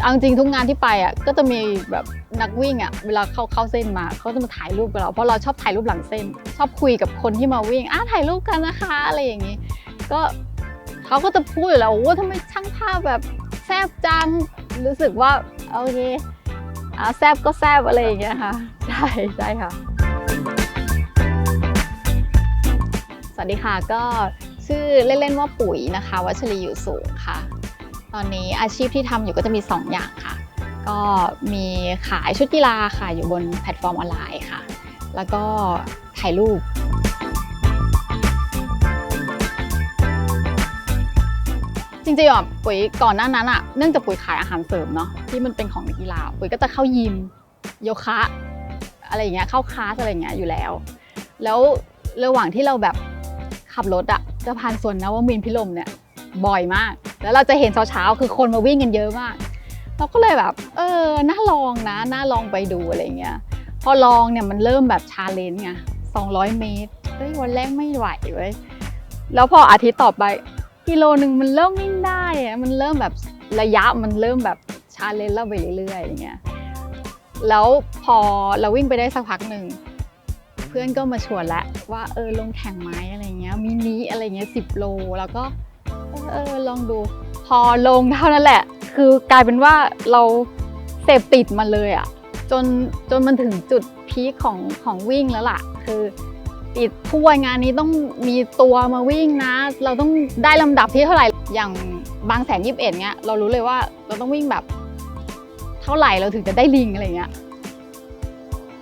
เอาจริงทุกงานที่ไปอะก็จะมีแบบนักวิ่งอะเวลาเข้าเข้าเส้นมาเขาจะมาถ่ายรูปกับเราเพราะเราชอบถ่ายรูปหลังเส้น ชอบคุยกับคนที่มาวิ่งอะถ่ายรูปกันนะคะอะไรอย่างนี้ ก็เขาก็จะพูดอยู่แล้วโอ้ทำไมช่างภาพแบบแซบจังรู้สึกว่าโอเคอะแซบก็แซบอะไรอย่างเงี้ยค่ะใช่ใช่ค่ะสวัสดีค่ะก็ชื่อเล่นๆว่าปุ๋ยนะคะวัชรีอยู่สูงค่ะ ตอนนี้อาชีพที่ทำอยู่ก็จะมี 2 อย่างค่ะ ก็มีขายชุดกีฬาค่ะอยู่บนแพลตฟอร์มออนไลน์ค่ะ แล้วก็ถ่ายรูปจริงๆอะปุ๋ยก่อนหน้านั้นอะเนื่องจากปุ๋ยขายอาหารเสริมเนาะที่มันเป็นของนักกีฬาปุ๋ยก็จะเข้ายิมโยคะ อะไรอย่างเงี้ยเข้าคลาสอะไรอย่างเงี้ยอยู่แล้ว แล้วระหว่างที่เราแบบขับรถอะจะผ่านสวนนวมินพิรมเนี่ยบ่อยมาก แล้วเราจะเห็นเช้าๆคือคนมาวิ่งกันเยอะมาก เราก็เลยแบบ เออน่าลองนะน่าลองไปดูอะไรเงี้ยพอลองเนี่ยมันเริ่มแบบชาเลนจ์ไง200เมตรเฮ้ยวันแรกไม่ไหวเว้ยแล้วพออาทิตย์ต่อไปกิโลหนึ่งมันเริ่มวิ่งได้อะมันเริ่มแบบระยะมันเริ่มแบบชาเลนจ์เราไปเรื่อยๆอย่างเงี้ยแล้วพอเราวิ่งไปได้สักพักหนึ่งเพื่อนก็มาชวนแล้วว่าเออลงแข่งไหมอะไรเงี้ยมินิอะไรเงี้ยสิบโล แล้วก็ เออลองดู พอลงเท่านั้นแหละ คือกลายเป็นว่าเราเสพติดมันเลยอะ่ะจนจนมันถึงจุดพีคของของวิ่งแล้วล่ะ คือติดถ้วยงานนี้ต้องมีตัวมาวิ่งนะ เราต้องได้ลำดับที่เท่าไหร่อย่างบางแสนยิบเอ็ดเงี้ยเรารู้เลยว่าเราต้องวิ่งแบบ เท่าไหร่เราถึงจะได้ลิงอะไรเงี้ย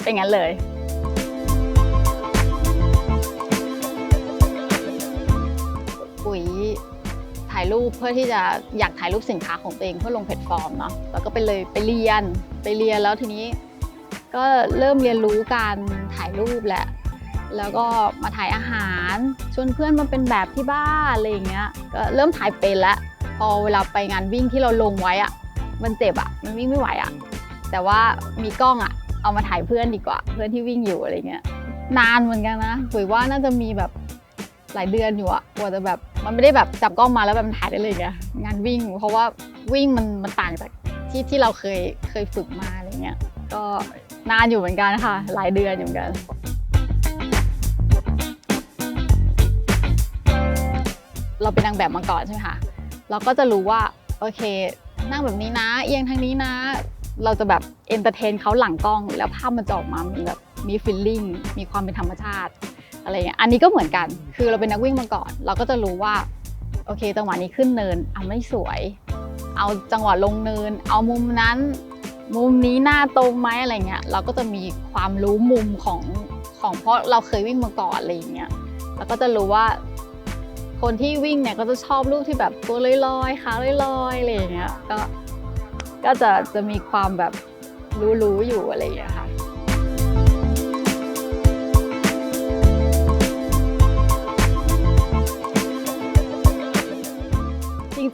เป็นงั้นเลยปุ๋ย ถ่ายรูปเพื่อที่จะอยากถ่ายรูปสินค้าของตัวเองเพื่อลงแพลตฟอร์มเนาะแล้วก็ไปเลยไปเรียนไปเรียนแล้วทีนี้ ก็เริ่มเรียนรู้การถ่ายรูปแหละแล้วก็มาถ่ายอาหารชวนเพื่อนมาเป็นแบบที่บ้านอะไรอย่างเงี้ยก็เริ่มถ่ายเป็นล้วพอเวลาไปงานวิ่งที่เราลงไว้อะมันเจ็บอะมันวิ่งไม่ไหวอะแต่ว่ามีกล้องอะเอามาถ่ายเพื่อนดีกว่า เพื่อนที่วิ่งอยู่อะไรเงี้ยนานเหมือนกันนะปุ๋ยว่าน่าจะมีแบบหลายเดือนอยู่อะกว่าจะแบบ มันไม่ได้แบบจับกล้องมาแล้วแบบมันถ่ายได้เลยไงงานวิ่ง เพราะว่าวิ่งมันมันต่างจากที่ที่เราเคยเคยฝึกมาอะไรเงี้ยก็นานอยู่เหมือนกันค่ะ หลายเดือนอยู่เหมือนกันเราเป็นนางแบบมาก่อนใช่ไหมคะ เราก็จะรู้ว่าโอเค นั่งแบบนี้นะ เอียงทางนี้นะ เราจะแบบเอนเตอร์เทนเขาหลังกล้อง แล้วภาพมันจะออกมามีแบบมีฟีลลิ่ง มีความเป็นธรรมชาติ อะไรเงี้ยอันนี้ก็เหมือนกัน คือเราเป็นนักวิ่งมาก่อน เราก็จะรู้ว่าโอเค จังหวะนี้ขึ้นเนินอะไม่สวย เอาจังหวะลงเนิน เอามุมนั้น มุมนี้หน้าตรงไหมอะไรเงี้ยเราก็จะมีความรู้มุมของของเพราะเราเคยวิ่งมาก่อนอะไรอย่างเงี้ยเราก็จะรู้ว่า คนที่วิ่งเนี่ยก็จะชอบรูปที่แบบตัวลอยๆขาลอยๆอะไรอย่างเงี้ยก็ก็จะจะมีความแบบรู้ๆอยู่อะไรอย่างเงี้ยค่ะ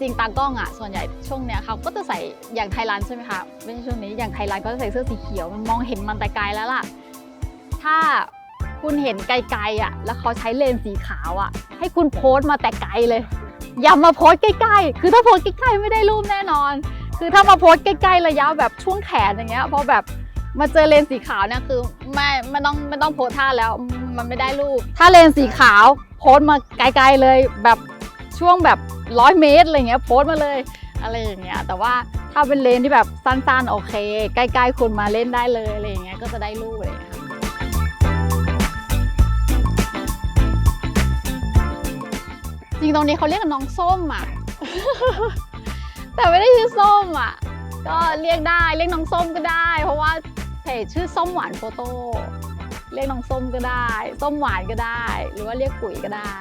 ริงๆตากล้องอะส่วนใหญ่ช่วงเนี้ยเขาก็จะใส่อย่างไทยรันใช่ไหมคะไม่ใช่ช่วงนี้อย่างไทยรันก็จะใส่เสื้อสีเขียวมันมองเห็นมันแต่ไกลแล้วล่ะ ถ้าคุณเห็นไกลๆอะ แล้วเขาใช้เลนส์สีขาวอะ ให้คุณโพสต์มาแต่ไกลเลย อย่ามาโพสต์ใกล้ๆ คือถ้าโพสต์ใกล้ๆไม่ได้รูปแน่นอน คือถ้ามาโพสต์ใกล้ๆระยะแบบช่วงแขนอย่างเงี้ยพอแบบมาเจอเลนส์สีขาวเนี่ยคือไม่ไม่ต้องไม่ต้องโพสท่าแล้วมันไม่ได้รูป ถ้าเลนส์สีขาวโพสต์มาไกลๆเลยแบบช่วงแบบร้อยเมตรอะไรเงี้ยโพสต์มาเลยอะไรอย่างเงี้ยแต่ว่าถ้าเป็นเลนที่แบบสั้นๆ โอเค ใกล้ๆคุณมาเล่นได้เลยอะไรอย่างเงี้ยก็จะได้รูปเงี้ยค่ะจริงตรงนี้เขาเรียกกันน้องส้มอะ แต่ไม่ได้ชื่อส้มอะ ก็เรียกได้เรียกน้องส้มก็ได้ เพราะว่าเพจชื่อส้มหวานโฟโต้เรียกน้องส้มก็ได้ ส้มหวานก็ได้ หรือว่าเรียกปุ๋ยก็ได้